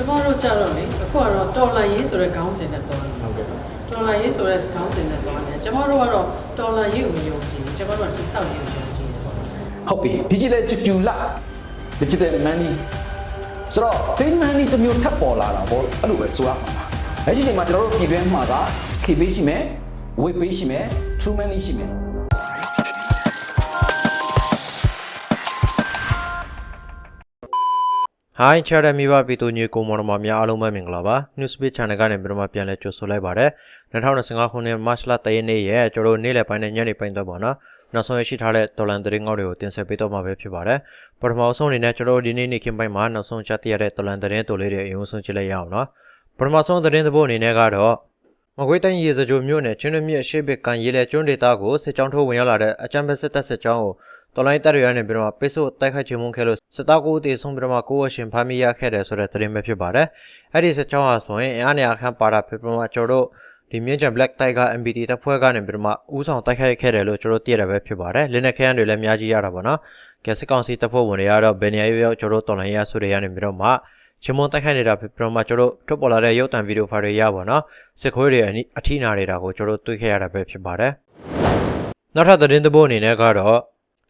ကျမတို့ကြတော့လေအခုကတော့တော်လာရေးဆိုတဲ့ခေါင်းစဉ်နဲ့သွားတယ်ဟုတ်ကဲ့တော်လာရေးဆိုတဲ့ခေါင်းစဉ်နဲ့သွားတယ်ကျမတို့ကတော့တော်လာရေးကိုမယုံကြည်ဘူးကျမတို့ကတိဆောက်ရေးကိုယုံကြည်တယ်ပေါ့ဟုတ်ပြီ digital တူတူလာ digital money ဆိုတော့ pay money တစ်မျိုးထပ်ပေါ်လာတာပေါ့အဲ့လိုပဲဆိုရမှာပါအဲ့ဒီချိန်မှာကျွန်တော်တို့ပြည်တွင်းမှာက KB ရှိမယ် web page ရှိမယ် true money ရှိမယ် ဟိုင်းချာရမီပါပီတိုညေကိုမော်တော်မများအားလုံးပဲမင်္ဂလာပါ Newspeak Channel ကနေပြန်မပြန်လဲကြိုဆိုလိုက်ပါတယ်2025ခုနှစ်မတ်လ3ရက်နေ့ရဲ့ကျွန်တော်တို့နေ့လယ်ပိုင်းနဲ့ညနေပိုင်းတော့ပေါ့နော်နောက်ဆုံးရရှိထားတဲ့ဒေါ်လာသတင်းကောက်တွေကိုတင်ဆက်ပေးတော့မှာပဲဖြစ်ပါတယ်ပထမဆုံးအနေနဲ့ကျွန်တော်တို့ဒီနေ့နေ့ခင်ပိုင်းမှာနောက်ဆုံးချသိရတဲ့ဒေါ်လာသတင်းတိုလေးတွေအရင်ဆုံးကြည့်လိုက်ရအောင်နော်ပထမဆုံးသတင်းသဘောအနေနဲ့ကတော့မကွေးတိုင်းရေစကြိုမြို့နယ်ချင်းတွမြစ်ရှေ့ဘက်ကန်ရေလေကျွန်းဒေသကိုစစ်ကြောင်းထိုးဝင်ရောက်လာတဲ့အကြမ်းဖက်စစ်တပ်စစ်ကြောင်းကို တော်လိုင်းတပ်တွေကနေပြီးတော့ပိတ်ဆို့တိုက်ခိုက်ချေမှုခဲ့လို့စစ်သားကိုတေဆုံးပြီးတော့ကိုဝရှင်ဖမ်းမိရခဲ့တယ်ဆိုတဲ့သတင်းပဲဖြစ်ပါတယ်။အဲ့ဒီစစ်ကြောင်းဟာဆိုရင်အင်အားနေအခန့်ပါတာဖြစ်ပြီးတော့ကျွန်တော်တို့ဒီမြင့်ချံ Black Tiger MBT တပ်ဖွဲ့ကနေပြီးတော့မှဥဆောင်တိုက်ခိုက်ခဲ့တယ်လို့ကျွန်တော်သိရတာပဲဖြစ်ပါတယ်။လက်နက်ခဲယမ်းတွေလည်းအများကြီးရတာပေါ့နော်။ကဲစစ်ကောင်စီတပ်ဖွဲ့ဝင်တွေကတော့ဘယ်နေရာရောက်ကျွန်တော်တို့တော်လိုင်းရဆိုတွေရနေပြီးတော့မှချမွန်တိုက်ခိုက်နေတာဖြစ်ပြီးတော့မှကျွန်တော်တို့ထွက်ပေါ်လာတဲ့ရုပ်တံဗီဒီယိုဖိုင်တွေရပါတော့။စစ်ခွေးတွေအထိနာနေတာကိုကျွန်တော်တို့တွေ့ခဲ့ရတာပဲဖြစ်ပါတယ်။နောက်ထပ်သတင်းသဘောအနေနဲ့ကတော့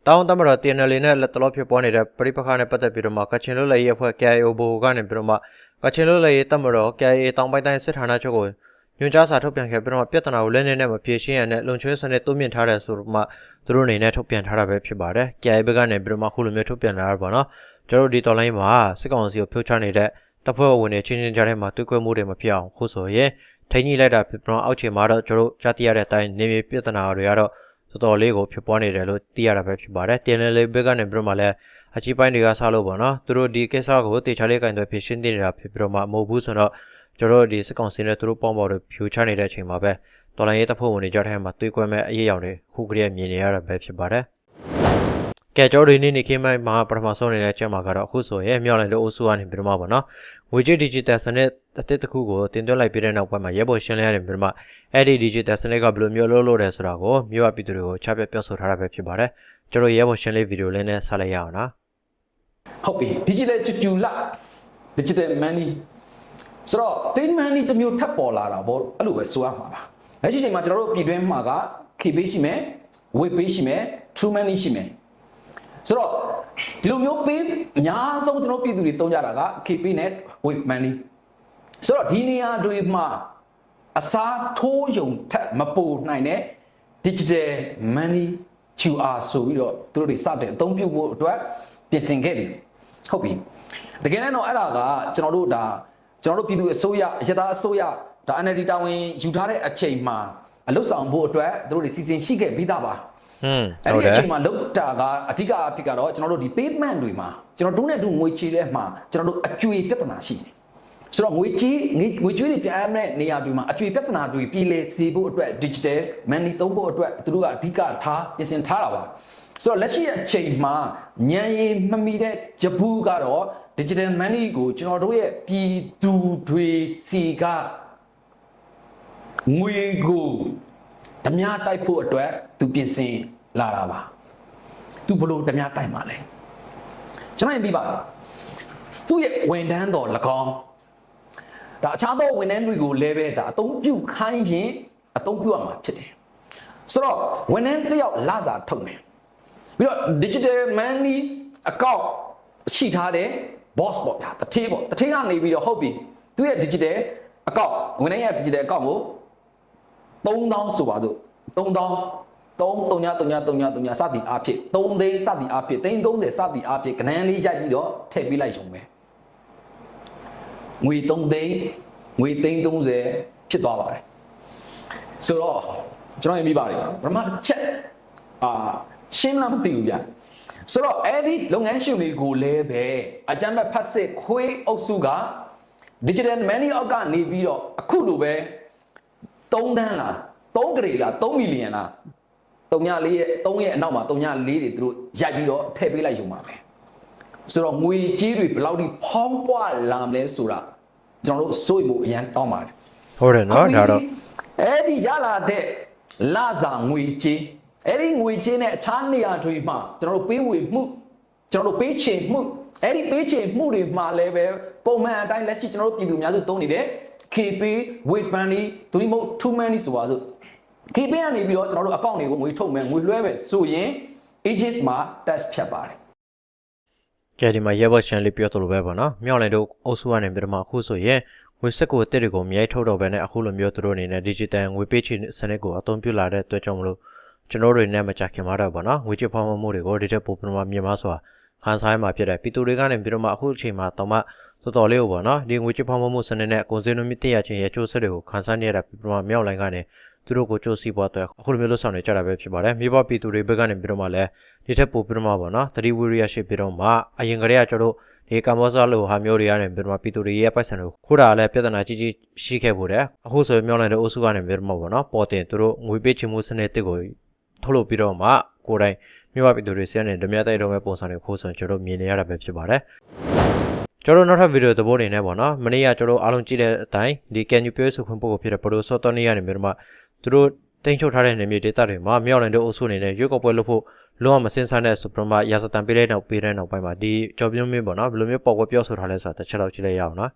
တောင်းတမတော် TNL နဲ့လက်တလောဖြစ်ပေါ်နေတဲ့ပြိပခါနဲ့ပတ်သက်ပြီးတော့မှကချင်လွတ်လည်ရေးအဖွဲ့ KIO ဘိုကနေပြီးတော့မှကချင်လွတ်လည်ရေးတမတော် KIA တောင်ပိုင်းတိုင်းစစ်ဌာနချုပ်ကိုညွှန်ကြားစာထုတ်ပြန်ခဲ့ပြီးတော့မှပြဿနာကိုလက်နက်နဲ့မဖြေရှင်းရတဲ့လုံချွေးစနစ်တိုးမြင့်ထားတယ်ဆိုတော့မှသူတို့အနေနဲ့ထုတ်ပြန်ထားတာပဲဖြစ်ပါတယ် KIA ဘက်ကနေပြီးတော့မှခုလိုမျိုးထုတ်ပြန်လာတာပေါ့နော်ကျွန်တော်တို့ဒီတော်လိုင်းမှာစစ်ကောင်စီကိုဖြုတ်ချနေတဲ့တပ်ဖွဲ့ဝင်တွေချင်းချင်းကြားထဲမှာတွေ့ခွဲမှုတွေမဖြစ်အောင်ခုဆိုရင်ထိန်းကြီးလိုက်တာဖြစ်ပြီးတော့အောက်ခြေမှာတော့ကျွန်တော်တို့ကြားသိရတဲ့အတိုင်းနေမြေပြဿနာတွေကတော့ တော်တော်လေးကိုဖြစ်ပွားနေတယ်လို့သိရတာပဲဖြစ်ပါတယ်တင်နယ်လေးဘက်ကနေပြီးတော့မှလည်းအကြီးပိုင်းတွေကဆလို့ပေါ့နော်သူတို့ဒီကိစ္စကိုတေချာလေးကင်တွေဖြစ်ရှင်းနေတာဖြစ်ပြီးတော့မှမဟုတ်ဘူးဆိုတော့ကျွန်တော်တို့ဒီစစ်ကောင်စီနဲ့သူတို့ပေါင်းပေါတို့ဖြူချနေတဲ့အချိန်မှာပဲတော်လိုင်းရေးတပ်ဖွဲ့ဝင်တွေကြားထဲမှာတွေးကွဲမဲ့အရေးအယောင်တွေခုကလေးမြင်နေရတာပဲဖြစ်ပါတယ် ကဲကျော်တွေနေနေခင်းမိုင်းမှာပထမဆုံးနေတဲ့ချက်မှာကတော့အခုဆိုရင်မြောက်လိုက်လို့အုပ်စုကနေပြီးတော့မှပေါ့နော်ငွေကြေး digital စနစ်အသစ်တစ်ခုကိုတင်သွင်းလိုက်ပြီးတဲ့နောက်ပိုင်းမှာရဲဘော်ရှင်းလင်းရတယ်ပြီးတော့မှအဲ့ဒီ digital စနစ်ကဘယ်လိုမျိုးလုပ်လို့လဲဆိုတာကိုမြို့အပြည်သူတွေကိုချပြပြောဆိုထားတာပဲဖြစ်ပါတယ်ကျွန်တော်ရဲဘော်ရှင်းလင်းဗီဒီယိုလေးနဲ့ဆက်လိုက်ရအောင်နော်ဟုတ်ပြီ digital တူတူလာ digital money ဆိုတော့ pay money တစ်မျိုးထပ်ပေါ်လာတာပေါ့အဲ့လိုပဲဆိုရမှာပါလက်ရှိချိန်မှာကျွန်တော်တို့ပြည်တွင်းမှာက KB ရှိမယ် web page ရှိမယ် true money ရှိမယ် ဆိုတော့ဒီလိုမျိုး pay အများဆုံးကျွန်တော်ပြည်သူတွေတုံးကြတာက KB နဲ့ web money ဆိုတော့ဒီနေရာတွေမှာအစားထိုးယုံထက်မပိုနိုင်တဲ့ digital money QR ဆိုပြီးတော့သူတို့တွေစတဲ့အသုံးပြုဖို့အတွက်ပြင်ဆင်ခဲ့ပြီဟုတ်ပြီတကယ်တော့အဲ့ဒါကကျွန်တော်တို့ဒါကျွန်တော်တို့ပြည်သူအစိုးရအရသာအစိုးရဒါ NLD တာဝန်ယူထားတဲ့အချိန်မှာအလုဆောင်ဖို့အတွက်သူတို့တွေစီစဉ်ရှိခဲ့ပြီးသားပါဟွန်း အဲ့ဟုတ်ဒီတယ်အချိန်မှာလောက်တာကအဓိကအဖြစ်ကတော့ကျွန်တော်တို့ဒီ pavement တွေမှာကျွန်တော်တို့နဲ့တူငွေချေတဲ့မှာကျွန်တော်တို့အကျွေပြဿနာရှိတယ်ဆိုတော့ငွေကြီးငွေငွေကျွေးတွေပြန်အမဲ့နေရာတွေမှာအကျွေပြဿနာတွေပြည်လေစေဖို့အတွက် digital money သုံးဖို့အတွက်သူတို့ကအဓိကထားပြင်ဆင်ထားတာပါဆိုတော့လက်ရှိအချိန်မှာညံရည်မမီတဲ့ဂျပူးကတော့ digital money ကိုကျွန်တော်တို့ရဲ့ပြည်သူတွေစီကငွေကိုဓမြတိုက်ဖို့အတွက် သူပြင်ဆင်လာတာပါသူဘလို့ဓမြတိုက်မှာလဲကျွန်တော်ရင်ပြပါသူ့ရဲ့ဝန်ထမ်းတော်၎င်းဒါအခြားသောဝန်ထမ်းတွေကိုလည်းပဲဒါအသုံးပြုခိုင်းရင်အသုံးပြုရမှာဖြစ်တယ်ဆိုတော့ဝန်ထမ်းတစ်ယောက်လစာထုတ်မယ်ပြီးတော့ digital money account ရှိထားတဲ့ boss ပေါ့ဗျာတထေးပေါ့တထေးကနေပြီးတော့ဟုတ်ပြီသူ့ရဲ့ digital account ဝန်ထမ်းရဲ့ digital account ကို3000ဆိုပါစို့3000 3 3 3 3 3စသည်အားဖြင့်3သိန်းစသည်အားဖြင့်သိန်း30စသည်အားဖြင့်ကဏန်းလေးရိုက်ပြီးတော့ထည့်ပေးလိုက်ရုံပဲငွေ3သိန်းငွေသိန်း30ဖြစ်သွားပါတယ်ဆိုတော့ကျွန်တော်ရင်ပြီးပါတယ်ပထမတစ်ချက်အာရှင်းလားမသိဘူးဗျဆိုတော့အဲ့ဒီလုပ်ငန်းရှင်တွေကိုလည်းပဲအကြမ်းဖက်ဖတ်စစ်ခွေးအုပ်စုက digital money အောက်ကနေပြီးတော့အခုလိုပဲ3တန်းလား3ဂရေလား3မီလီယံလား 3ညလေးရဲ့3ရဲ့အနောက်မှာ3ညလေးတွေသူတို့ရိုက်ပြီးတော့ထည့်ပေးလိုက်ရုံပါပဲဆိုတော့ငွေကြေးတွေဘယ်လောက်ထိဖောင်းပွားလာမလဲဆိုတာကျွန်တော်တို့စိုးရိမ်မှုအရန်တောင်းပါတယ်ဟုတ်တယ်နော်ဒါတော့အဲ့ဒီရလာတဲ့လစာငွေကြေးအဲ့ဒီငွေကြေးနဲ့အခြားနေရာတွေမှာကျွန်တော်တို့ပေးဝေမှုကျွန်တော်တို့ပေးချေမှုအဲ့ဒီပေးချေမှုတွေမှာလည်းပဲပုံမှန်အတိုင်းလက်ရှိကျွန်တော်တို့ပြည်သူအများစုသုံးနေတဲ့ KP weight money ဒုတိယမဟုတ် two money ဆိုပါစို့ KP ကနေပြီးတော့ကျွန်တော်တို့အကောင့်တွေကိုငွေထုတ်မယ်ငွေလွှဲမယ်ဆိုရင် Aegis မှာ test ဖြတ်ပါတယ်ကဲဒီမှာရဲဘော်ရှန်လေးပြောသလိုပဲပေါ့နော်မြောက်လိုက်တို့အုပ်စုကနေပြီးတော့မှအခုဆိုရင်ငွေစက်ကိုတက်တွေကိုမြိုက်ထုတ်တော့ပဲနဲ့အခုလိုမျိုးသူတို့အနေနဲ့ digital ငွေပေးချေစနစ်ကိုအသုံးပြုလာတဲ့အတွက်ကြောင့်မလို့ကျွန်တော်တို့တွေနဲ့မကြခင်မှာတော့ပေါ့နော်ငွေချဖောင်းမှုတွေကိုဒီတဲ့ပုံပမာမြင်မဆိုတာခန်းဆိုင်မှာဖြစ်တဲ့ပြည်သူတွေကနေပြီးတော့မှအခုအချိန်မှာတော့မှတော်တော်လေးကိုပေါ့နော်ဒီငွေချဖောင်းမှုစနစ်နဲ့ကုန်စည်နှုန်းမြင့်တက်ရခြင်းရဲ့ကျိုးဆက်တွေကိုခန်းဆိုင်နေရတဲ့ပမာမြောက်လိုက်ကနေ သူတို့ကိုကြိုးစီပွားတော့အခုလိုမျိုးလို့ဆောင်နေကြတာပဲဖြစ်ပါတယ်မြေပေါ်ပြည်သူတွေဘက်ကနေပြီးတော့မှလည်းဒီထက်ပိုပြီးတော့မှပေါ့နော်သတိဝိရိယရှိပြီးတော့မှအရင်ကတည်းကကျွန်တော်တို့ဒီကမ္ဘောဇာလိုဟာမျိုးတွေကနေပြီးတော့မှပြည်သူတွေရဲ့ပိုက်ဆံတွေခိုးတာလည်းပြဿနာကြီးကြီးရှိခဲ့ဖို့တဲ့အခုဆိုရင်မြောက်လိုက်တဲ့အုပ်စုကနေပြီးတော့မှပေါ့နော်ပေါ်တင်သူတို့ငွေပေးချေမှုစနစ်တစ်ကိုထုတ်လုပ်ပြီးတော့မှကိုယ်တိုင်မြေပေါ်ပြည်သူတွေစီကနေဓမြတိုက်တော့မဲ့ပုံစံတွေခိုးဆိုရင်ကျွန်တော်တို့မြင်နေရတာပဲဖြစ်ပါတယ်ကျွန်တော်နောက်ထပ်ဗီဒီယိုသဘောနေနဲ့ပေါ့နော်မနေ့ကကျွန်တော်အားလုံးကြည့်တဲ့အတိုင်းဒီ can you play ဆိုခွင့်ပုဂ္ဂိုလ်ဖြစ်တဲ့ပရိုဆိုတိုနီကနေပြီးတော့မှ သူတို့တင်ချုပ်ထားတဲ့နေမြေဒေသတွေမှာမြောက်နိုင်တဲ့အုပ်စုအနေနဲ့ရွေးကောက်ပွဲလုပ်ဖို့လုံးဝမစင်စားတဲ့စူပရမာရာဇတန်ပေးတဲ့နောက်ပေးတဲ့နောက်ပိုင်းမှာဒီကြော်ပြင်းမင်းပေါ့နော်ဘယ်လိုမျိုးပေါက်ကွဲပြောဆိုထားလဲဆိုတာတစ်ချက်တော့ကြည့်လိုက်ရအောင်နော်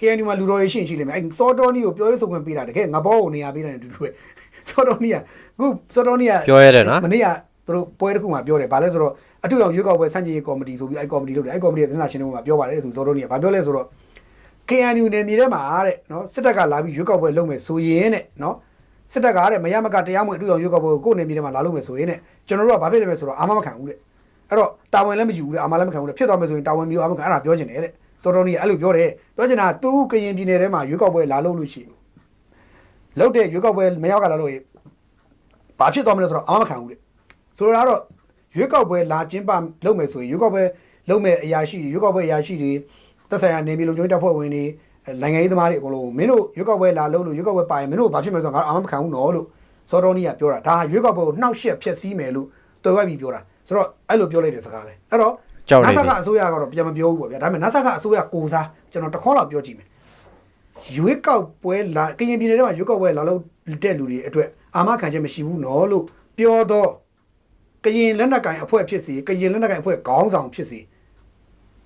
KNU မှာလူတော်ရေးရှင်းရှိလိမ့်မယ်အဲစောတော်နီကိုပြောရေးဆိုခွင့်ပေးတာတကယ်ငါဘောကိုနေရာပေးတယ်တူတူပဲစောတော်နီကအခုစောတော်နီကပြောရတယ်နော်မနေ့ကသူတို့ပွဲတစ်ခုမှာပြောတယ်ဗာလဲဆိုတော့အထူးအောင်ရွေးကောက်ပွဲစန့်ကျင်ရေးကော်မတီဆိုပြီးအဲကော်မတီလုပ်တယ်အဲကော်မတီရဲ့သင်္သာရှင်တွေကပြောပါတယ်ဆိုစောတော်နီကဗာပြောလဲဆိုတော့ KNU နယ်မြေထဲမှာတဲ့နော်စစ်တပ်ကလာပြီးရွေးကောက်ပွဲလုပ်မယ်ဆိုရင်တဲ့နော် စစ်တပ်ကတဲ့မရမကတရားမဝင်အထူးအောင်ရွေးကောက်ပွဲကိုကိုယ့်နယ်မြေထဲမှာလာလုပ်မယ်ဆိုရင်တဲ့ကျွန်တော်တို့ကဘာဖြစ်လဲဆိုတော့အာမမခံဘူးတဲ့အဲ့တော့တာဝန်လည်းမယူဘူးတဲ့အာမလည်းမခံဘူးတဲ့ဖြစ်သွားမယ်ဆိုရင်တာဝန်မျိုးအာမခံအဲ့ဒါပြောချင်တယ်တဲ့စောတော်နီကအဲ့လိုပြောတယ်ပြောချင်တာသူကရင်ပြည်နယ်ထဲမှာရွေးကောက်ပွဲလာလုပ်လို့ရှိရင်လုပ်တဲ့ရွေးကောက်ပွဲမရောက်ကလာလို့ရင်ဘာဖြစ်သွားမလဲဆိုတော့အာမမခံဘူးတဲ့ဆိုတော့ကတော့ရွေးကောက်ပွဲလာကျင်းပလုပ်မယ်ဆိုရင်ရွေးကောက်ပွဲလုပ်မယ်အရာရှိတွေရွေးကောက်ပွဲအရာရှိတွေသက်ဆိုင်ရာနေပြည်တော်ကျင်းတပ်ဖွဲ့ဝင်တွေ နိုင်ငံရေးသမားတွေအကုန်လုံးမင်းတို့ရွေးကောက်ပွဲလာလုပ်လို့ရွေးကောက်ပွဲပါရင်မင်းတို့ဘာဖြစ်မလဲဆိုတော့ငါအာမမခံဘူးနော်လို့စောတော်နီကပြောတာဒါဟာရွေးကောက်ပွဲကိုနှောက်ယှက်ဖျက်ဆီးမယ်လို့တော်ဝိုက်ပြီးပြောတာဆိုတော့အဲ့လိုပြောလိုက်တဲ့စကားပဲအဲ့တော့ကြောက်နေနာပြီဆာကအစိုးရကတော့ပြန်မပြောဘူးပေါ့ဗျာဒါပေမဲ့နာဆာကအစိုးရကိုစားကျွန်တော်တခေါက်လောက်ပြောကြည့်မယ်ရွေးကောက်ပွဲလာကရင်ပြည်နယ်ထဲမှာရွေးကောက်ပွဲလာလို့တဲ့လူတွေအတွက်အာမခံချက်မရှိဘူးနော်လို့ပြောတော့ကရင်လက်နက်ကင်အဖွဲ့ဖြစ်စီကရင်လက်နက်ကင်အဖွဲ့ခေါင်းဆောင်ဖြစ်စီ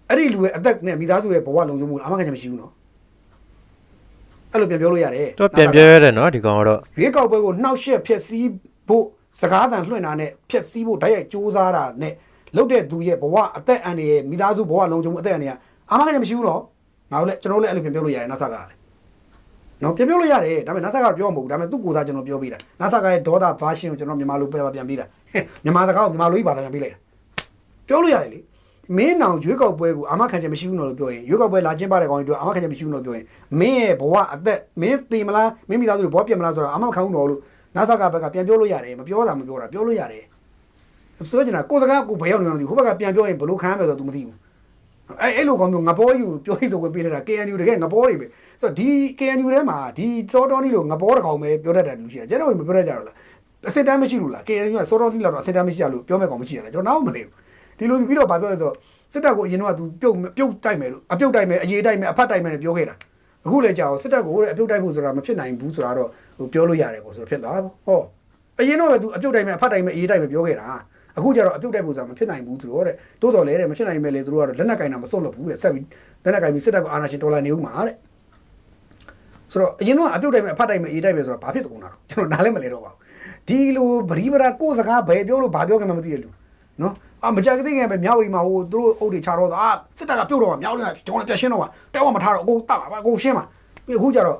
အဲ့ဒီလူရဲ့အသက်နဲ့မိသားစုရဲ့ဘဝလုံခြုံမှုအာမခံချက်မရှိဘူးနော် အဲ့လိုပြန်ပြောလို့ရတယ်တော့ပြန်ပြောရတယ်နော်ဒီကောင်ကတော့ရွေးကောက်ပွဲကိုနှောက်ယှက်ဖျက်ဆီးဖို့စကားသံလွှင့်တာနဲ့ဖျက်ဆီးဖို့တိုက်ရိုက်စူးစမ်းတာနဲ့လုပ်တဲ့သူရဲ့ဘဝအသက်အန္တရာယ်မိသားစုဘဝလုံခြုံမှုအသက်အန္တရာယ်အာမခံချက်မရှိဘူးနော်ငါတို့လည်းကျွန်တော်တို့လည်းအဲ့လိုပြန်ပြောလို့ရတယ်နာဆာကလည်းနော်ပြန်ပြောလို့ရတယ်ဒါပေမဲ့နာဆာကပြောမှာမဟုတ်ဘူးဒါပေမဲ့သူ့ကိုယ်စားကျွန်တော်ပြောပေးတာနာဆာကရဲ့ဒေါသ version ကိုကျွန်တော်မြန်မာလိုပြန်ပြန်ပေးတာဟဲ့မြန်မာစကားကိုမြန်မာလိုကြီးဘာသာပြန်ပေးလိုက်တာပြောလို့ရတယ်လေ မင်းနောင်ရွေးကောက်ပွဲကိုအာမခံချက်မရှိဘူးနော်လို့ပြောရင်ရွေးကောက်ပွဲလာကျင်းပတဲ့ကောင်တွေအာမခံချက်မရှိဘူးနော်ပြောရင်မင်းရဲ့ဘဝအသက်မင်းတည်မလားမင်းမိသားစုတွေဘဝပြတ်မလားဆိုတော့အာမခံဘူးနော်လို့နာဆာကဘက်ကပြန်ပြောလို့ရတယ်မပြောတာမပြောတာပြောလို့ရတယ်ဆိုကြနေတာကိုယ်စကားကိုဘယ်ရောက်နေမှမသိဘူးဟိုဘက်ကပြန်ပြောရင်ဘလို့ခံရမယ်ဆိုတော့ तू မသိဘူးအဲအဲ့လိုကောင်မျိုးငဘောယူပြောရေးဆိုဝင်ပေးလိုက်တာ KNU တကယ်ငဘောတွေပဲဆိုတော့ဒီ KNU ထဲမှာဒီစောတော်နီလို့ငဘောတကောင်ပဲပြောတတ်တယ်လူရှိတယ်ကျွန်တော်မပြောတတ်ကြတော့လားအစစ်တမ်းမရှိလို့လား KNU ကစောတော်နီလောက်တော့အစစ်တမ်းမရှိရလို့ပြောမဲ့ကောင်မရှိရလားကျွန်တော်နောက်မသိဘူး ဒီလိုပြီးတော့ဗာပြောလဲဆိုတော့စစ်တပ်ကိုအရင်တော့ तू ပြုတ်ပြုတ်တိုက်မယ်လို့အပြုတ်တိုက်မယ်အရေးတိုက်မယ်အဖတ်တိုက်မယ်လို့ပြောခဲ့တာအခုလည်းကြာအောင်စစ်တပ်ကိုအပြုတ်တိုက်ဖို့ဆိုတာမဖြစ်နိုင်ဘူးဆိုတာတော့ဟိုပြောလို့ရတယ်ပေါ့ဆိုတော့ဖြစ်သွားဟောအရင်တော့ပဲ तू အပြုတ်တိုက်မယ်အဖတ်တိုက်မယ်အရေးတိုက်မယ်ပြောခဲ့တာအခုကျတော့အပြုတ်တိုက်ဖို့ဆိုတာမဖြစ်နိုင်ဘူးသူတို့တဲ့တိုးတော်လဲတဲ့မဖြစ်နိုင်မဲ့လေသူတို့ကတော့လက်နက်ကင်တာမစွန့်လို့ဘူးတဲ့ဆက်ပြီးလက်နက်ကင်ပြီးစစ်တပ်ကအာဏာရှင်တော်လာနေဦးမှာတဲ့ဆိုတော့အရင်တော့အပြုတ်တိုက်မယ်အဖတ်တိုက်မယ်အေးတိုက်မယ်ဆိုတော့ဘာဖြစ်တုံးတာတော့ကျွန်တော်နားလည်းမလဲတော့ပါဘူးဒီလိုဗရီဗရာကိုယ်စကားဘယ်ပြောလို့ဘာပြောခင်မှမသိရလူနော် အာမကြကတဲ့ငယ်ပဲမြောက်ရီမှာဟိုသူတို့အုပ်တွေခြာတော့အာစစ်တပ်ကပြုတ်တော့မြောက်ရီကကျွန်တော်ပြရှင်းတော့တောက်မထားတော့အကုန်တတ်ပါအကုန်ရှင်းပါပြီးအခုကျတော့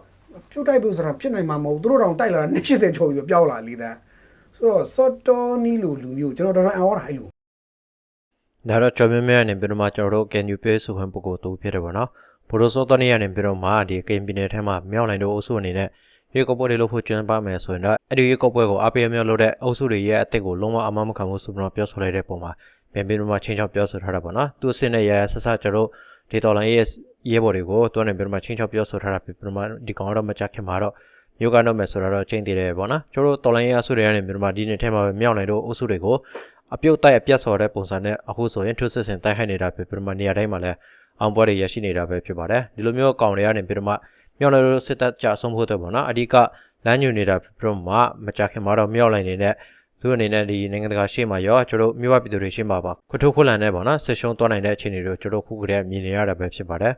ပြုတ်တိုက်ဖို့ဆိုတာဖြစ်နိုင်မှာမဟုတ်သူတို့တောင်တိုက်လာတာ80ကျော်ပြီးပြောက်လာလေတဲ့ဆိုတော့စော်တော်နီလိုလူမျိုးကျွန်တော်တော်တော်အော်တာအဲ့လိုဒါတော့ကျော်မြမဲကနေပြီးတော့မှကျွန်တော်တို့ can you pay ဆိုခွင့်ပုဂ္ဂိုလ်တူဖြစ်တယ်ပေါ့နော်ဘိုးတို့စောတနေရနေပြီးတော့မှဒီကင်ပီနယ်ထဲမှာမြောက်နိုင်တို့အုပ်စုအနေနဲ့ ရေကော့ပွဲတွေလို့ဖို့ကျွမ်းပါမယ်ဆိုရင်တော့အဲ့ဒီရေကော့ပွဲကိုအပေးအမြောက်လုပ်တဲ့အုပ်စုတွေရဲ့အစ်စ်ကိုလုံးဝအမမခံဘူးဆိုပြီးတော့ပြောဆိုလိုက်တဲ့ပုံမှာပြန်ပြီးတော့မှချင်းချောက်ပြောဆိုထားတာပေါ့နော်သူအစ်စ်နဲ့ရဆက်ဆက်ကျွန်တော်ဒီတော်လိုင်းရဲ့ရဲဘော်တွေကိုတွန်းနေပြီးတော့မှချင်းချောက်ပြောဆိုထားတာပြီးတော့မှဒီကောင်တော့မကြခင်မှာတော့မျိုးကတော့မယ်ဆိုတော့ချိန်တည်တယ်ပေါ့နော်ကျွန်တော်တော်လိုင်းရဲ့အဆုတွေကနေပြီးတော့မှဒီနေ့ထဲမှာပဲမြောက်နိုင်တို့အုပ်စုတွေကိုအပြုတ်တိုက်အပြတ်စော်တဲ့ပုံစံနဲ့အခုဆိုရင် two system တိုက်ခိုက်နေတာပဲပြမနေရာတိုင်းမှာလည်းအောင်ပွဲတွေရရှိနေတာပဲဖြစ်ပါတယ်ဒီလိုမျိုးအကောင်တွေကနေပြမ မြောက်လိုက်လို့စစ်တပ်ကြဆုံးဖို့အတွက်ပေါ့နော်အဓိကလမ်းညွှန်နေတာပြမမကြခင်မှာတော့မြောက်လိုက်နေတဲ့သူအနေနဲ့ဒီနိုင်ငံတကာရှေ့မှာရောကျွန်တော်မြို့ဝပြည်သူတွေရှေ့မှာပါခွထုတ်ခွလန်နဲ့ပေါ့နော်ဆက်ရှုံးသွားနိုင်တဲ့အခြေအနေတွေကိုကျွန်တော်ခုကတည်းကမြင်နေရတာပဲဖြစ်ပါတယ်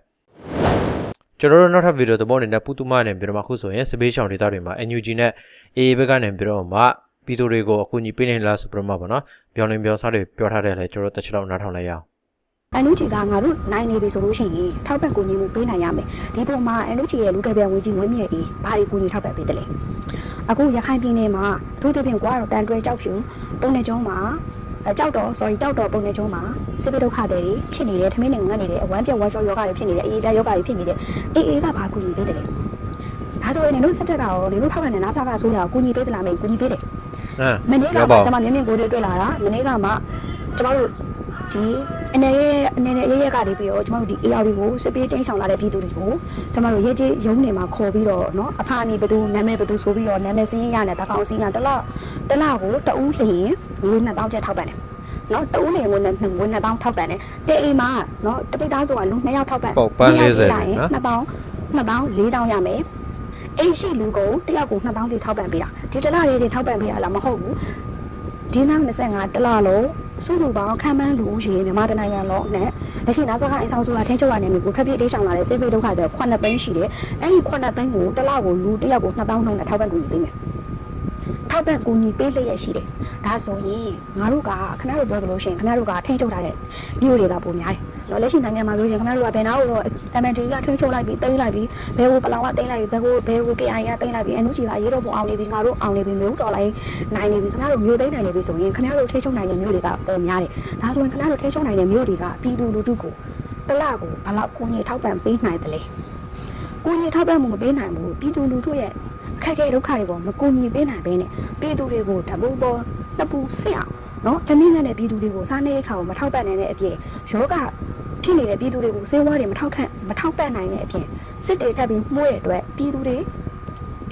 ကျွန်တော်တို့နောက်ထပ်ဗီဒီယိုသဘောအနေနဲ့ပူတူမနဲ့ပြီးတော့မှခုဆိုရင်စပေးရှောင်းဒေတာတွေမှာ NUG နဲ့ AA ဘက်ကနေပြီးတော့မှပြည်သူတွေကိုအကူအညီပေးနေလားဆိုပြီးတော့မှပေါ့နော်ပြောင်းလင်းပြောစားတွေပြောထားတယ်လေကျွန်တော်တို့တစ်ချက်လောက်နားထောင်လိုက်ရအောင် အန်နူဂျီကငါတို့နိုင်နေပြီဆိုလို့ရှိရင်ထောက်ပံ့ကူညီမှုပေးနိုင်ရမယ်ဒီပုံမှာအန်နူဂျီရဲ့လူကယ်ပြန်ဝင်ကြီးဝင်းမြတ်အေးဘာတွေကူညီထောက်ပံ့ပေးတယ်လဲအခုရခိုင်ပြည်နယ်မှာအထူးသဖြင့်ကွာတော့တန်တွဲကြောက်ဖြူပုံနေကျုံးမှာအကြောက်တော့ sorry တောက်တော့ပုံနေကျုံးမှာစစ်ပဒုက္ခတွေဖြစ်နေတယ်ထမင်းတွေငတ်နေတယ်အဝမ်းပြက်ဝမ်းလျှောယောဂတွေဖြစ်နေတယ်အေးပြယောဂတွေဖြစ်နေတယ်အေးအေးကဘာကူညီပေးတယ်လဲဒါဆိုရင်လည်းတို့စက်တက်ကရောလေတို့ထောက်ပံ့တဲ့နာဆာကဆိုးရအောင်ကူညီပေးတယ်လားမေးကူညီပေးတယ်ဟမ်မနေ့ကပြောမှပါဦးကျွန်မမြင်မြင်ကိုယ်တွေတွေ့လာတာမနေ့ကမှကျွန်တော်တို့ဒီ အနေနဲ့အနေနဲ့ရရက်ကနေပြီးတော့ကျွန်တော်တို့ဒီ AR ကိုစပေးတင်းဆောင်လာတဲ့ပြည်သူတွေကိုကျွန်တော်တို့ရဲကြီးရုံးနေမှာခေါ်ပြီးတော့เนาะအဖာနေဘသူနာမည်ဘသူဆိုပြီးတော့နာမည်စင်းရနဲ့တကောင်စင်းရတစ်လတစ်လကိုတဦးလျင်ငွေ2000ကျပ်ထောက်ပံ့တယ်နော်တဦးလျင်ငွေနဲ့ငွေ2000ထောက်ပံ့တယ်တဲ့အိမ်မှာနော်တပိသားဆိုတာလူ2ယောက်ထောက်ပံ့ ပေါ့ပန်း40 2000 နော် 2000 4000ရမယ်အိမ်ရှိလူကိုတယောက်ကို2000တိထောက်ပံ့ပေးတာဒီတစ်လလေးတွေထောက်ပံ့ပေးတာလားမဟုတ်ဘူး ဒီနောက်25တလလုံးစုစုပေါင်းခံမှန်းလူဦးရေမြန်မာတိုင်းနိုင်ငံလုံးနဲ့လက်ရှိနာဆာကအင်ဆောင်ဆိုတာထင်းချုပ်ရနေမျိုးကိုထွက်ပြေးတိတ်ဆောင်လာတဲ့စေဘေးဒုက္ခတွေ9သိန်းရှိတယ်။အဲ့ဒီ9သိန်းကိုတစ်လကိုလူတစ်ယောက်ကို2000နှုန်းနဲ့ထောက်ပံ့ကူညီပေးမယ်။ထောက်ပံ့ကူညီပေးလျက်ရှိတယ်။ဒါဆိုရင်ငါတို့ကခဏတို့ပြောသလိုရှိရင်ခဏတို့ကထင်းချုပ်ထားတဲ့မြို့တွေကပုံများတယ်။ နော်လက်ရှိနိုင်ငံမှာဆိုရင်ခဏတို့ကဘယ်နာကိုတော့ MND ကထင်းချုပ်လိုက်ပြီးတိမ့်လိုက်ပြီးဘယ်ကိုပလောင်ကတိမ့်လိုက်ပြီးဘယ်ကိုဘယ်ကို KI ကတိမ့်လိုက်ပြီးအန်ယူဂျီကရေတော့ပုံအောင်နေပြီးငါတို့အောင်နေပြီးမျိုးတော်လိုက်နိုင်နေပြီခင်ဗျားတို့မျိုးသိမ်းနိုင်နေပြီဆိုရင်ခင်ဗျားတို့ထိချုံနိုင်တဲ့မျိုးတွေကပုံများတယ်ဒါဆိုရင်ခင်ဗျားတို့ထိချုံနိုင်တဲ့မျိုးတွေကပြည်သူလူထုကိုတစ်လကိုဘယ်လောက်ကိုကြီးထောက်ပံ့ပေးနိုင်တယ်လဲကိုကြီးထောက်ပံ့မှုမပေးနိုင်ဘူးပြည်သူလူထုရဲ့အခက်အခဲဒုက္ခတွေကိုမကူညီပေးနိုင်ဘဲနဲ့ပြည်သူတွေကိုတပူပေါ်တပူဆင်အောင် နော်တနည်းနဲ့ပြည်သူတွေကိုစားနေတဲ့ခါကိုမထောက်ပံ့နိုင်တဲ့အပြင်ယောဂဖြစ်နေတဲ့ပြည်သူတွေကိုစေဝါးတွေမထောက်ခန့်မထောက်ပံ့နိုင်တဲ့အပြင်စစ်တေထပ်ပြီးမှုရဲ့အတွက်ပြည်သူတွေ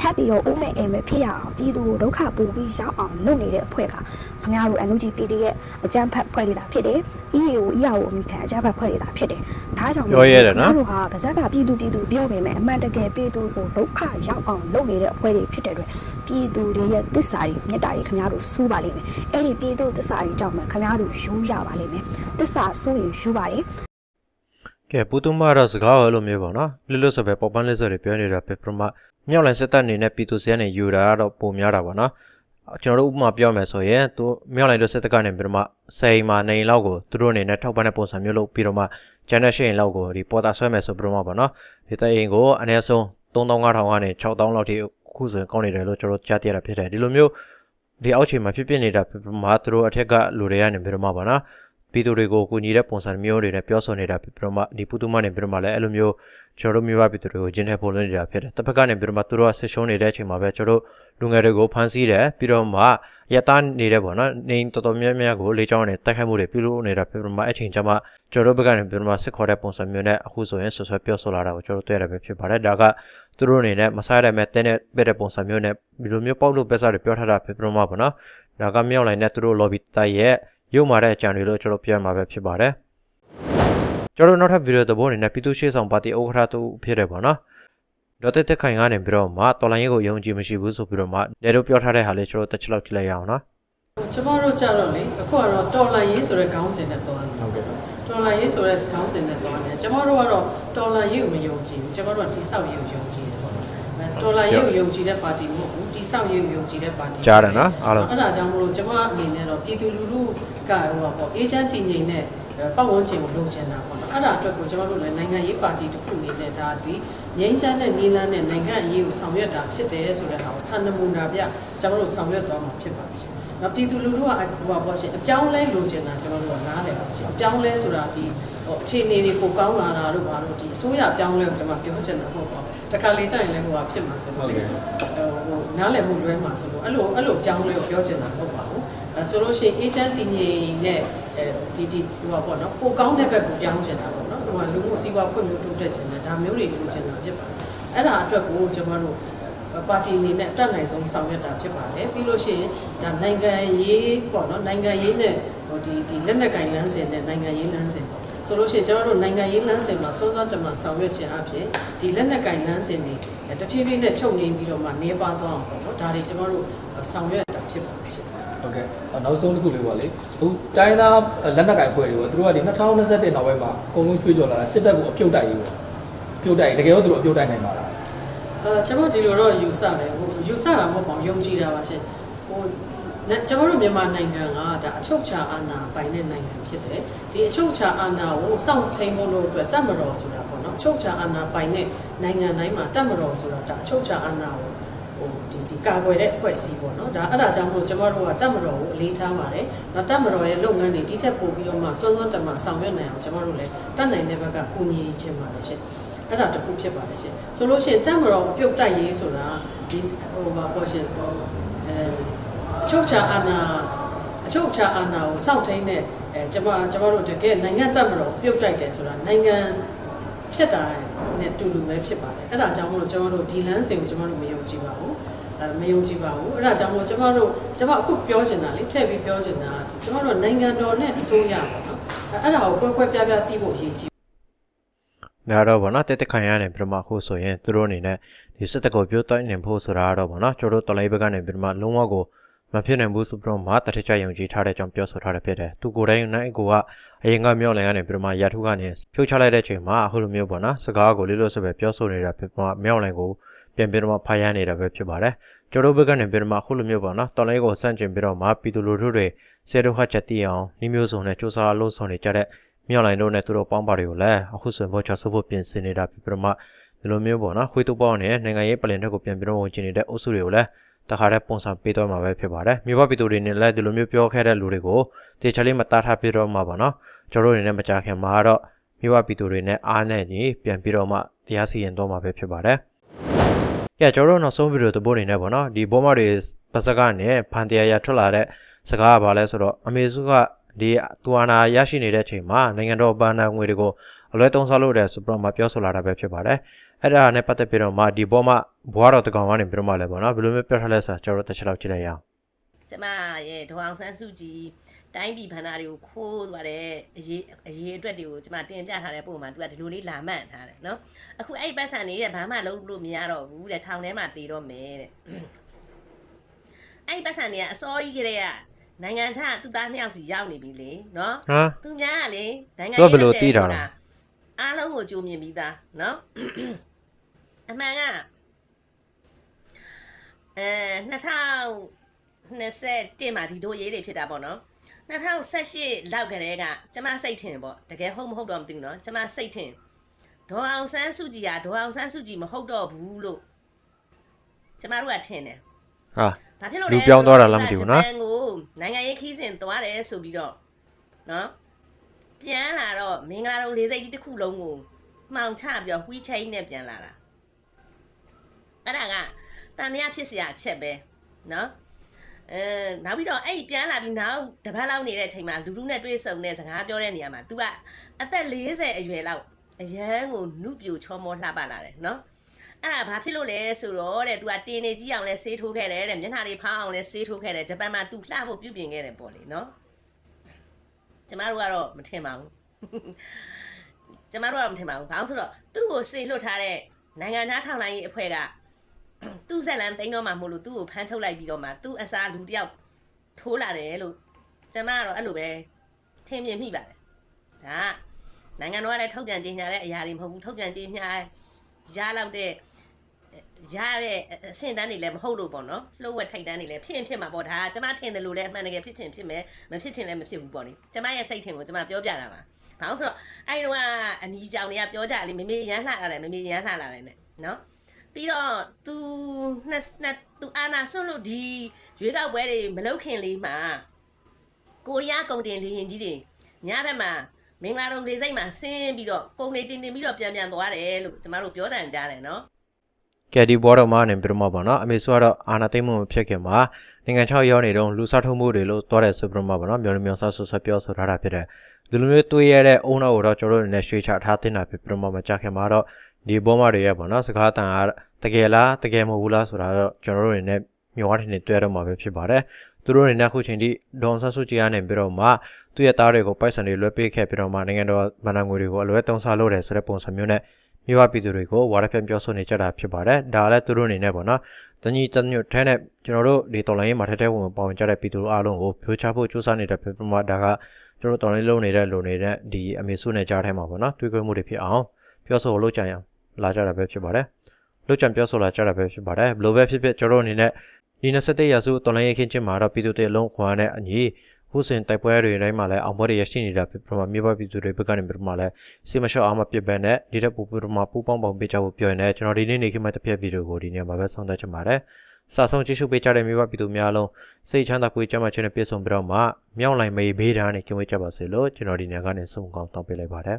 ထပ်ပြီးတော့အိုးမဲ့အိမ်မဲ့ဖြစ်ရအောင်ပြည်သူကိုဒုက္ခပိုပြီးရောက်အောင်လုပ်နေတဲ့အဖွဲ့ကခင်ဗျားတို့ NUG PD ရဲ့အကြမ်းဖက်ဖွဲ့နေတာဖြစ်တယ်။ EAO EAO အမိခံအကြမ်းဖက်ဖွဲ့နေတာဖြစ်တယ်။ဒါကြောင့်ပြောရဲတယ်နော်ခင်ဗျားတို့ဟာဗဇက်ကပြည်သူပြည်သူပြောပေမဲ့အမှန်တကယ်ပြည်သူကိုဒုက္ခရောက်အောင်လုပ်နေတဲ့အဖွဲ့တွေဖြစ်တဲ့အတွက်ပြည်သူတွေရဲ့သစ္စာတွေမြတ်တာတွေခင်ဗျားတို့စူးပါလိမ့်မယ်။အဲ့ဒီပြည်သူသစ္စာတွေကြောင့်မှခင်ဗျားတို့ယူရပါလိမ့်မယ်။သစ္စာဆိုရင်ယူပါတယ်ကဲပူတူမတော့စကားရောအဲ့လိုမျိုးပေါ့နော်လွတ်လွတ်ဆိုပဲပေါ်ပန်းလေးဆိုတွေပြောနေတာပဲပြမ မြောက်လိုင်းစစ်တပ်အနေနဲ့ပြည်သူစရနဲ့ယူတာကတော့ပုံများတာပေါ့နော်ကျွန်တော်တို့ဥပမာပြောမယ်ဆိုရင်သူမြောက်လိုင်းတို့စစ်တပ်ကနေပြီးတော့မှစိန်မှာနေလောက်ကိုသူတို့အနေနဲ့ထောက်ပံ့တဲ့ပုံစံမျိုးလုပ်ပြီးတော့မှဂျန်နက်ရှင်လောက်ကိုဒီပေါ်တာဆွဲမယ်ဆိုပြီးတော့မှပေါ့နော်ဒီတဲ့ရင်ကိုအနည်းဆုံး3500ကနေ6000လောက်ထိခုဆိုရင်ကောင်းနေတယ်လို့ကျွန်တော်ကြားသိရတာဖြစ်တယ်ဒီလိုမျိုးဒီအောက်ခြေမှာဖြစ်ဖြစ်နေတာဖြစ်မှာသူတို့အထက်ကလူတွေကနေပြီးတော့မှပေါ့နော် ပြည်သူတွေကိုကူညီတဲ့ပုံစံမျိုးတွေနဲ့ပြောဆိုနေတာပြီးတော့မှဒီပူတူမနဲ့ပြီးတော့မှလည်းအဲ့လိုမျိုးကျွန်တော်တို့မျိုးပါပြည်သူတွေကိုဂျင်းထဲပို့လို့နေတာဖြစ်တယ်တစ်ဖက်ကနေပြီးတော့မှသူတို့ကဆစ်ရှုံးနေတဲ့အချိန်မှာပဲကျွန်တော်တို့လူငယ်တွေကိုဖမ်းဆီးတယ်ပြီးတော့မှရတန်းနေတဲ့ပေါ့နော်နေတော်တော်များများကိုလေးချောင်းနဲ့တိုက်ခိုက်မှုတွေပြုလုပ်နေတာပြီးတော့မှအဲ့ချိန်ကျမှကျွန်တော်တို့ဘက်ကနေပြီးတော့မှစစ်ခေါ်တဲ့ပုံစံမျိုးနဲ့အခုဆိုရင်ဆွဆွဲပြောဆိုလာတာကိုကျွန်တော်တို့တွေ့ရတာပဲဖြစ်ပါတယ်ဒါကသူတို့အနေနဲ့မစားရတဲ့မဲ့တင်းတဲ့ပြတဲ့ပုံစံမျိုးနဲ့ဒီလိုမျိုးပေါက်လို့ပဲစားတွေပြောထားတာဖြစ်ပြီးတော့မှပေါ့နော်ဒါကမြောက်လိုက်နဲ့သူတို့ lobby တိုက်ရဲ့ ရုပ်မာတဲ့အကြံတွေလို့ကျွန်တော်ပြောရမှာပဲဖြစ်ပါတယ်ကျွန်တော်တို့နောက်ထပ်ဗီဒီယိုသဘောအနေနဲ့ပြည်သူ့ရှေ့ဆောင်ပါတီဥက္ကဋ္ဌတူဖြစ်တယ်ပေါ့နော်ဒေါ်တက်တက်ခိုင်ကနေပြီးတော့မှတော်လိုင်းရေးကိုယုံကြည်မရှိဘူးဆိုပြီးတော့မှနေတို့ပြောထားတဲ့ဟာလေးကျွန်တော်တက်ချက်လောက်ကြည့်လိုက်ရအောင်နော်ကျမတို့ကြတော့လေအခုကတော့တော်လာရေးဆိုတဲ့ခေါင်းစဉ်နဲ့သွားတယ်ဟုတ်ကဲ့တော်လာရေးဆိုတဲ့ခေါင်းစဉ်နဲ့သွားတယ်ကျမတို့ကတော့တော်လာရေးကိုမယုံကြည်ဘူးကျမတို့ကတိဆောက်ရေးကိုယုံကြည် တယ်ပေါ့အဲတော်လာရေးကိုယုံကြည်တဲ့ပါတီမဟုတ်ဘူးတိဆောက်ရေးကိုယုံကြည်တဲ့ပါတီကြားတယ်နော်အားလုံးအဲ့ဒါကြောင့်မလို့ကျမအနေနဲ့တော့ပြည်သူလူထုကဟိုပါပေါ့အေဂျင့်တည်ငြိမ်တဲ့ပတ်ဝန်းကျင်ကိုလုပ်ချင်တာပေါ့နော်အဲ့ဒါအတွက်ကိုကျမတို့လည်းနိုင်ငံရေးပါတီတစ်ခုအနေနဲ့ဒါဒီငြိမ်းချမ်းတဲ့နီလန်းနဲ့နိုင်ငံအရေးကိုဆောင်ရွက်တာဖြစ်တယ်ဆိုတဲ့ဟာကိုစံနမူနာပြကျမတို့ဆောင်ရွက်သွားမှာဖြစ်ပါလိမ့်ရှင်။ နောက်ပြည်သူလူထုကဟိုပါပေါ့ရှင်အပြောင်းလဲလိုချင်တာကျမတို့ကနားလည်ပါရှင်။အပြောင်းလဲဆိုတာဒီဟိုအခြေအနေတွေပိုကောင်းလာတာတို့ဘာလို့ဒီအစိုးရအပြောင်းလဲကိုကျမပြောချင်တာမဟုတ်ပါဘူး။တခါလေကြာရင်လည်းဟိုကဖြစ်မှာဆိုလို့လေဟိုနားလည်မှုလွဲမှာဆိုလို့အဲ့လိုအဲ့လိုပြောင်းလဲကိုပြောချင်တာမဟုတ်ပါဘူးအဲဆိုလို့ရှိရင် agent တည်ငြိမ်နဲ့အဲဒီဒီဟိုပါပေါ့နော်ပိုကောင်းတဲ့ဘက်ကိုပြောင်းချင်တာပေါ့နော်ဟိုကလူမှုစီးပွားဖွံ့ဖြိုးတိုးတက်ချင်တယ်ဒါမျိုးတွေလိုချင်တာဖြစ်ပါတယ်အဲ့ဒါအတွက်ကိုကျွန်တော်တို့ ပါတီအနေနဲ့အတက်နိုင်ဆုံးဆောင်ရွက်တာဖြစ်ပါတယ်ပြီးလို့ရှိရင်ဒါနိုင်ငံရေးပေါ့နော်နိုင်ငံရေးနဲ့ဟိုဒီဒီလက်နက်ကင်လမ်းစဉ်နဲ့နိုင်ငံရေးလမ်းစဉ်ပေါ့ဆိုလို့ရှိရင်ကျွန်တော်တို့နိုင်ငံရေးလမ်းစဉ်မှာစောစောတမန်ဆောင်ရွက်ခြင်းအပြင်ဒီလက်နက်ကင်လမ်းစဉ်တွေတဖြည်းဖြည်းနဲ့ချုပ်ငြိမ်းပြီးတော့မှနေပါသွားအောင်ပေါ့နော်ဒါတွေကျွန်တော်တို့ဆောင်ရွက်တာဖြစ်ပါတယ်ရှင်ဟုတ်ကဲ့အော်နောက်ဆုံးတစ်ခုလေးပေါ့လေအခုတိုင်းသားလက်နက်ကင်ဖွဲ့တွေပေါ့သူတို့ကဒီ2021နောက်ပိုင်းမှာအကုန်လုံးကြွေးကြော်လာတာစစ်တပ်ကိုအပြုတ်တိုက်ရေးပေါ့ပြုတ်တိုက်တကယ်တော့သူတို့အပြုတ်တိုက်နိုင်ပါလား အဲကျွန်တော်ဒီလိုတော့ယူဆတယ်ဟိုယူဆတာမဟုတ်ပါဘူးယုံကြည်တာပါရှင်ဟိုနဲ့ကျွန်တော်တို့မြန်မာနိုင်ငံကဒါအချုပ်ချာအာဏာပိုင်တဲ့နိုင်ငံဖြစ်တယ်ဒီအချုပ်ချာအာဏာကိုစောင့်ထိန်ဖို့လို့အတွက်တတ်မတော်ဆိုတာပေါ့နော်အချုပ်ချာအာဏာပိုင်တဲ့နိုင်ငံတိုင်းမှာတတ်မတော်ဆိုတာဒါအချုပ်ချာအာဏာကိုဟိုဒီဒီကာကွယ်တဲ့အဖွဲ့အစည်းပေါ့နော်ဒါအဲ့ဒါကြောင့်မလို့ကျွန်တော်တို့ကတတ်မတော်ကိုအလေးထားပါတယ်ဒါတတ်မတော်ရဲ့လုပ်ငန်းတွေဒီထက်ပိုပြီးတော့မှစွမ်းစွမ်းတမဆောင်ရွက်နိုင်အောင်ကျွန်တော်တို့လည်းတတ်နိုင်တဲ့ဘက်ကကူညီချင်ပါတယ်ရှင် အဲ့ဒါတစ်ခုဖြစ်ပါတယ်ရှင်ဆိုလို့ရှိရင်တက်မတော်အပြုတ်တိုက်ရေးဆိုတာဒီဟိုပါပေါ့ရှင်အဲအချုပ်ချာအာဏာအချုပ်ချာအာဏာကိုစောင့်ထိန်တဲ့အဲကျွန်မကျွန်တော်တို့တကယ်နိုင်ငံတက်မတော်အပြုတ်တိုက်တယ်ဆိုတာနိုင်ငံဖြစ်တာနဲ့တူတူပဲဖြစ်ပါတယ်အဲ့ဒါကြောင့်မလို့ကျွန်တော်တို့ဒီလမ်းစဉ်ကိုကျွန်တော်တို့မယုံကြည်ပါဘူးအဲမယုံကြည်ပါဘူးအဲ့ဒါကြောင့်မလို့ကျွန်တော်တို့ကျွန်မအခုပြောချင်တာလေထည့်ပြီးပြောချင်တာကျွန်တော်တို့နိုင်ငံတော်နဲ့အစိုးရပေါ့နော်အဲ့ဒါကိုကွဲကွဲပြားပြားသိဖို့အရေးကြီး ဒါတော့ဗောနော်တက်တက်ခိုင်ရနေပြမခုဆိုရင်သူတို့အနေနဲ့ဒီစစ်တပ်ကိုပြုတ်တိုက်နေဖို့ဆိုတာတော့ဗောနော်ကျွန်တော်တို့တော်လိုင်းဘက်ကနေပြမလုံးဝကိုမဖြစ်နိုင်ဘူးဆိုပြီးတော့မှတထချယုံကြည်ထားတဲ့ကြောင့်ပြောဆိုထားတယ်ဖြစ်တယ်သူကိုယ်တိုင်နိုင်ကိုကအရင်ကမြောက်လင်ကနေပြမရထုကနေဖြုတ်ချလိုက်တဲ့ချိန်မှာအခုလိုမျိုးဗောနော်စကားကိုလေးလို့ဆိုပဲပြောဆိုနေတာဖြစ်မှာမြောက်လင်ကိုပြန်ပြီးတော့ဖားရမ်းနေတာပဲဖြစ်ပါတယ်ကျွန်တော်တို့ဘက်ကနေပြမအခုလိုမျိုးဗောနော်တော်လိုင်းကိုစန့်ကျင်ပြီးတော့မှပြည်သူလူထုတွေစေတုခတ်ချက်တည်အောင်နှီးမျိုးစုံနဲ့စူးစမ်းလို့ဆောင်နေကြတဲ့ မြောက်လိုင်းတို့နဲ့သူတို့ပေါင်းပါတွေကိုလည်းအခုဆိုရင်ဘောချဆုပ်ဖို့ပြင်ဆင်နေတာပြပြတော့မှဒီလိုမျိုးပေါ့နော်ခွေးတူပေါင်းနဲ့နိုင်ငံရေးပလင်တက်ကိုပြန်ပြီးတော့ဝင်ကျင်နေတဲ့အုပ်စုတွေကိုလည်းတခါတည်းပုံစံပေးတော့မှာပဲဖြစ်ပါတယ်မြို့ပပြည်သူတွေနဲ့လည်းဒီလိုမျိုးပြောခဲ့တဲ့လူတွေကိုတေချာလေးမတားထားပြတော့မှာပါနော်ကျွန်တော်တို့အနေနဲ့မကြခင်မှာတော့မြို့ပပြည်သူတွေနဲ့အားနဲ့ညီပြန်ပြီးတော့မှတရားစီရင်တော့မှာပဲဖြစ်ပါတယ်ကဲကျွန်တော်တို့နောက်ဆုံးဗီဒီယိုတပုတ်အနေနဲ့ပေါ့နော်ဒီဘောမတွေပတ်စကားနဲ့ဖန်တရားရထွက်လာတဲ့စကားကဘာလဲဆိုတော့အမေစုက ဒီတူအာနာရရှိနေတဲ့အချိန်မှာနိုင်ငံတော်ဘဏ္ဍာငွေတွေကိုအလွဲသုံးစားလုပ်တယ်ဆိုပြီးတော့မှပြောဆိုလာတာပဲဖြစ်ပါတယ်အဲ့ဒါနဲ့ပတ်သက်ပြီးတော့မှဒီဘောမဘွားတော်တကောင်ကနေပြီးတော့မှလည်းပေါ့နော်ဘယ်လိုမျိုးပြောထားလဲဆိုတာကျွန်တော်တို့တစ်ချက်လောက်ကြည့်လိုက်ရအောင်ကျမရဲ့ဒေါအောင်ဆန်းစုကြည်တိုင်းပြည်ဗန္ဓာတွေကိုခိုးသွားတဲ့အရေးအရေးအတွက်တွေကိုကျမတင်ပြထားတဲ့ပုံမှာသူကဒီလိုလေးလာမှန်ထားတယ်နော်အခုအဲ့ဒီပတ်စံနေတဲ့ဘာမှလုပ်လို့မရတော့ဘူးတဲ့ထောင်ထဲမှာတည်တော့မယ်တဲ့အဲ့ဒီပတ်စံတွေကအစောကြီးကလေးက နိုင်ငံခြားသူသားနှစ်ယောက်စီရောက်နေပြီလေနော်ဟမ် သူများကလေနိုင်ငံသူကဘယ်လိုသိတာလဲ အားလုံးကိုကြိုမြင်ပြီးသားနော်အမှန်ကအဲ2021မှာဒီတို့ရေးတွေဖြစ်တာပေါ့နော်2018လောက်ကလေးကကျမစိတ်ထင်ပေါ့တကယ်ဟုတ်မဟုတ်တော့မသိဘူးနော်ကျမစိတ်ထင်ဒေါ်အောင်ဆန်းစုကြည်ကဒေါ်အောင်ဆန်းစုကြည်မဟုတ်တော့ဘူးလို့ကျမတို့ကထင်တယ် ဟာ ဘာဖြစ်လို့လဲလူပြောင်းသွားတာလားမသိဘူးနော်ဂျပန်ကိုနိုင်ငံရေးခီးစဉ်သွားတယ်ဆိုပြီးတော့နော်ပြန်လာတော့မင်္ဂလာတုံလေးစိတ်ကြီးတစ်ခုလုံးကိုမှောင်ချပြီးတော့ဝီချိုင်းနဲ့ပြန်လာတာအဲ့ဒါကတန်တရားဖြစ်စရာအချက်ပဲနော်အဲနောက်ပြီးတော့အဲ့ဒီပြန်လာပြီးနောက်တပတ်လောက်နေတဲ့အချိန်မှာလူလူနဲ့တွေ့ဆုံတဲ့စကားပြောတဲ့နေရာမှာ तू ကအသက်40အရွယ်လောက်အရန်ကိုနုပြိုချောမောလှပလာတယ်နော် အဲ့ဒါဘာဖြစ်လို့လဲဆိုတော့တဲ့ तू ကတင်းနေကြီးအောင်လဲဆေးထိုးခဲ့တယ်တဲ့မျက်နှာတွေဖောင်းအောင်လဲဆေးထိုးခဲ့တယ်ဂျပန်မှာ तू လှဖို့ပြုပြင်ခဲ့တယ်ပေါ့လေနော်ကျမတို့ကတော့မထင်ပါဘူးကျမတို့ကတော့မထင်ပါဘူးဘာလို့ဆိုတော့သူ့ကိုဆေးလွတ်ထားတဲ့နိုင်ငံသားထောက်လိုင်းရေးအဖွဲ့ကသူ့ဆက်လန်သိမ်းတော့မှမို့လို့သူ့ကိုဖမ်းထုတ်လိုက်ပြီးတော့မှသူ့အစားလူတစ်ယောက်ထိုးလာတယ်လို့ကျမကတော့အဲ့လိုပဲထင်မြင်မိပါတယ်ဒါကနိုင်ငံတော်ကလည်းထုတ်ပြန်ကြေညာတဲ့အရာတွေမဟုတ်ဘူးထုတ်ပြန်ကြေညာရလောက်တဲ့ ရတဲ့အဆင့်တန်းတွေလည်းမဟုတ်လို့ပေါ့နော်လှုပ်ဝက်ထိုက်တန်းတွေလည်းဖြစ်ရင်ဖြစ်မှာပေါ့ဒါကကျမထင်တယ်လို့လည်းအမှန်တကယ်ဖြစ်ချင်ဖြစ်မယ်မဖြစ်ချင်လည်းမဖြစ်ဘူးပေါ့နိကျမရဲ့စိတ်ထင်ကိုကျမပြောပြတာပါဘာလို့ဆိုတော့အဲ့ဒီတော့ကအနီးကြောင်တွေကပြောကြလေမမေရမ်းလှလာတယ်မမေရမ်းလှလာတယ်နဲ့နော်ပြီးတော့ तू နှစ်နှစ် तू အာနာဆွလို့ဒီရွေးကောက်ပွဲတွေမလုပ်ခင်လေးမှာကိုရီးယားကုန်တင်လေရင်ကြီးတွေညဘက်မှာမင်္ဂလာတုံလေးစိတ်မှာဆင်းပြီးတော့ကုန်နေတင်တင်ပြီးတော့ပြန်ပြန်သွားတယ်လို့ကျမတို့ပြောတန်ကြတယ်နော် ကယ်ဒီဘောတော်မှာနေပြီးတော့မှပေါ့နော်အမေဆိုကတော့အာနာသိမ့်မှုမဖြစ်ခင်မှာနိုင်ငံခြားရောက်နေတော့လူစားထုံးမှုတွေလို့တွားတဲ့ဆိုပြီးတော့မှပေါ့နော်မျိုးမျိုးဆဆဆပြောဆိုထားတာဖြစ်တယ်ဒီလိုမျိုးတွေးရတဲ့အုံနောက်ကိုတော့ကျွန်တော်တို့အနေနဲ့ရွှေချထားတင်တာဖြစ်ပြီးတော့မှမကြခင်မှာတော့ဒီဘောမတွေရဲ့ပေါ့နော်စကားတန်ကတကယ်လားတကယ်မဟုတ်ဘူးလားဆိုတာတော့ကျွန်တော်တို့အနေနဲ့မျိုးဝါးထင်နေတွေ့ရတော့မှာပဲဖြစ်ပါတယ်သူတို့အနေနဲ့အခုချိန်ထိဒေါန်ဆတ်စုကြည်ကနေပြီးတော့မှသူ့ရဲ့သားတွေကိုပိုက်ဆံတွေလွှဲပေးခဲ့ပြီးတော့မှနိုင်ငံတော်ဗဏ္ဍာငွေတွေကိုအလွဲသုံးစားလုပ်တယ်ဆိုတဲ့ပုံစံမျိုးနဲ့ မိဘပြည်သူတွေကိုဝါရဖြန့်ပြောဆိုနေကြတာဖြစ်ပါတယ်ဒါလည်းသူတို့အနေနဲ့ပေါ့နော်တညီတညွတ်ထဲနဲ့ကျွန်တော်တို့ဒီတော်လိုင်းရေးမှာထဲထဲဝင်ဝင်ပါဝင်ကြတဲ့ပြည်သူအားလုံးကိုဖြိုးချဖို့စူးစမ်းနေတဲ့ဖြစ်ပမာဒါကကျွန်တော်တော်လိုင်းလုံးနေတဲ့လူနေတဲ့ဒီအမေစုနဲ့ကြားထဲမှာပေါ့နော်တွေးခွဲမှုတွေဖြစ်အောင်ပြောဆိုလို့ကြရအောင်လာကြတာပဲဖြစ်ပါတယ်လွတ်ကြံပြောဆိုလာကြတာပဲဖြစ်ပါတယ်ဘယ်လိုပဲဖြစ်ဖြစ်ကျွန်တော်တို့အနေနဲ့ဒီ27ရာစုတော်လိုင်းရခင်းချင်းမှာတော့ပြည်သူတွေအလုံးခွာတဲ့အညီ ခုစဉ်တိုက်ပွဲတွေတိုင်းမှာလည်းအောင်ပွဲတွေရရှိနေတာဖြစ်ပြမှာမြေပါပြည်သူတွေဘက်ကနေပြမှာလည်းစီမလျှော့အားမပြစ်ဘဲနဲ့ဒီတဲ့ပူပူမှာပူပေါင်းပေါင်းပေးကြဖို့ပြောရင်လည်းကျွန်တော်ဒီနေ့နေခင်းမဲ့တစ်ပြက်ဗီဒီယိုကိုဒီနေ့မှာပဲဆုံးသက်ချင်ပါတယ်စာဆုံးကြည့်ရှုပေးကြတဲ့မြေပါပြည်သူများလုံးစိတ်ချမ်းသာကိုယ်ကြမ်းမှချင်းနဲ့ပြည့်စုံပြီးတော့မှမြောက်လိုက်မေးဘေးဓာတ်နဲ့ကျင်းဝေးကြပါစေလို့ကျွန်တော်ဒီနေ့ကနေဆုံးကောင်းတောင်းပေးလိုက်ပါတယ်